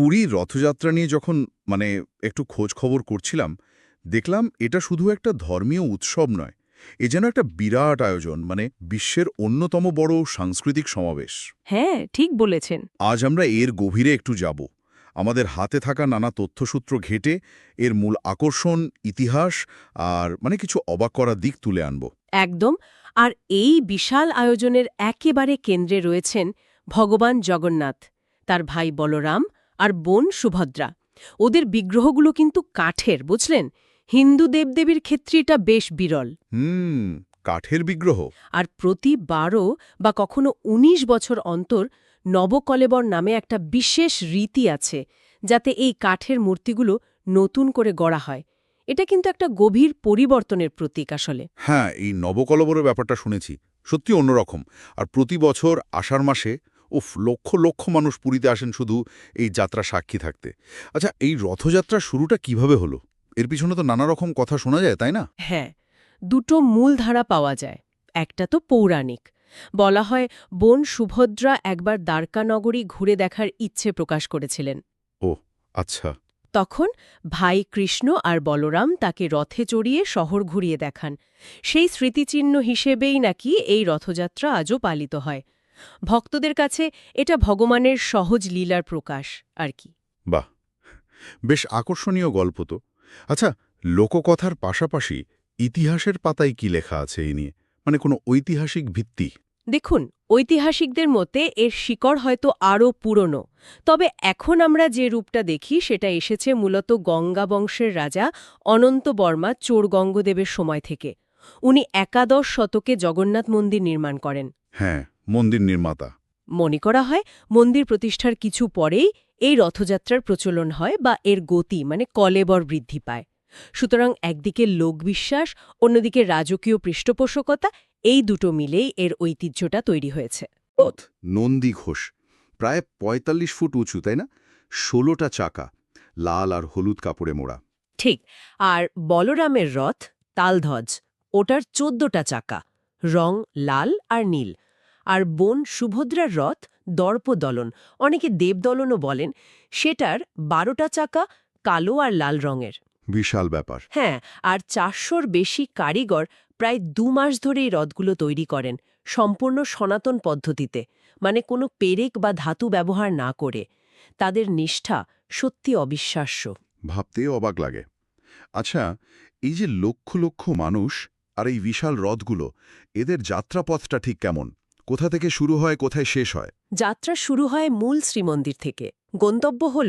পুরী রথযাত্রা নিয়ে যখন মানে একটু খোঁজ খবর করছিলাম দেখলাম এটা শুধু একটা ধর্মীয় উৎসব নয় এ যেন একটা বিরাট আয়োজন মানে বিশ্বের অন্যতম বড় সাংস্কৃতিক সমাবেশ। হ্যাঁ ঠিক বলেছেন। আজ আমরা এর গভীরে একটু যাব। আমাদের হাতে থাকা নানা তথ্যসূত্র ঘেটে এর মূল আকর্ষণ ইতিহাস আর মানে কিছু অবাক করা দিক তুলে আনব। একদম আর এই বিশাল আয়োজনের একেবারে কেন্দ্রে রয়েছেন ভগবান জগন্নাথ তার ভাই বলরাম আর বোন সুভদ্রা। ওদের বিগ্রহগুলো কিন্তু কাঠের বুঝলেন? হিন্দু দেবদেবীর ক্ষেত্রে এটা বেশ বিরল। হুম কাঠের বিগ্রহ। আর প্রতি বারো বা কখনো ১৯ বছর অন্তর নবকলেবর নামে একটা বিশেষ রীতি আছে যাতে এই কাঠের মূর্তিগুলো নতুন করে গড়া হয়। এটা কিন্তু একটা গভীর পরিবর্তনের প্রতীক আসলে। হ্যাঁ এই নবকলবরের ব্যাপারটা শুনেছি। সত্যি অন্যরকম। আর প্রতি বছর আষাঢ় মাসে উফ লক্ষ লক্ষ মানুষ পুরীতে আসেন শুধু এই যাত্রা সাক্ষী থাকতে। আচ্ছা এই রথযাত্রা শুরুটা কীভাবে হলো? এর পিছনে তো নানা রকম কথা শোনা যায় তাই না? হ্যাঁ দুটো মূল ধারা পাওয়া যায়। একটা তো পৌরাণিক। বলা হয় বোন সুভদ্রা একবার দ্বারকানগরী ঘুরে দেখার ইচ্ছে প্রকাশ করেছিলেন। ও আচ্ছা। তখন ভাই কৃষ্ণ আর বলরাম তাকে রথে চড়িয়ে শহর ঘুরিয়ে দেখান। সেই স্মৃতিচিহ্ন হিসেবেই নাকি এই রথযাত্রা আজও পালিত হয়। ভক্তদের কাছে এটা ভগবানের সহজ লীলার প্রকাশ আর কি। বাহ! বেশ আকর্ষণীয় গল্প তো। আচ্ছা লোককথার পাশাপাশি ইতিহাসের পাতায় কি লেখা আছে এই নিয়ে? মানে কোনো ঐতিহাসিক ভিত্তি? দেখুন ঐতিহাসিকদের মতে এর শিকড় হয়তো আরও পুরনো তবে এখন আমরা যে রূপটা দেখি সেটা এসেছে মূলত গঙ্গা বংশের রাজা অনন্ত বর্মা চোর গঙ্গদেবের সময় থেকে। উনি একাদশ শতকে জগন্নাথ মন্দির নির্মাণ করেন। হ্যাঁ। মন্দির নির্মাতা। মনে করা হয় মন্দির প্রতিষ্ঠার কিছু পরেই এই রথযাত্রার প্রচলন হয় বা এর গতি মানে কলেবর বৃদ্ধি পায়। সুতরাং একদিকে লোকবিশ্বাস অন্যদিকে রাজকীয় পৃষ্ঠপোষকতা এই দুটো মিলেই এর ঐতিহ্যটা তৈরি হয়েছে। নন্দী ঘোষ প্রায় ৪৫ ফুট উঁচু তাই না? ষোলোটা চাকা লাল আর হলুদ কাপড়ে মোড়া। ঠিক আর বলরামের রথ তালধ্বজ ওটার চোদ্দটা চাকা রং লাল আর নীল। আর বোন সুভদ্রার রথ দর্পদলন। অনেকে দেবদলনও বলেন সেটার বারোটা চাকা কালো আর লাল রঙের। বিশাল ব্যাপার। হ্যাঁ আর চারশোর বেশি কারিগর প্রায় দু মাস ধরে এই রথগুলো তৈরি করেন সম্পূর্ণ সনাতন পদ্ধতিতে মানে কোনো পেরেক বা ধাতু ব্যবহার না করে। তাদের নিষ্ঠা সত্যি অবিশ্বাস্য। ভাবতেই অবাক লাগে। আচ্ছা এই যে লক্ষ লক্ষ মানুষ আর এই বিশাল রথগুলো এদের যাত্রাপথটা ঠিক কেমন? কোথা থেকে শুরু হয়, কোথায় শেষ হয়? যাত্রা শুরু হয় মূল শ্রীমন্দির থেকে। গন্তব্য হল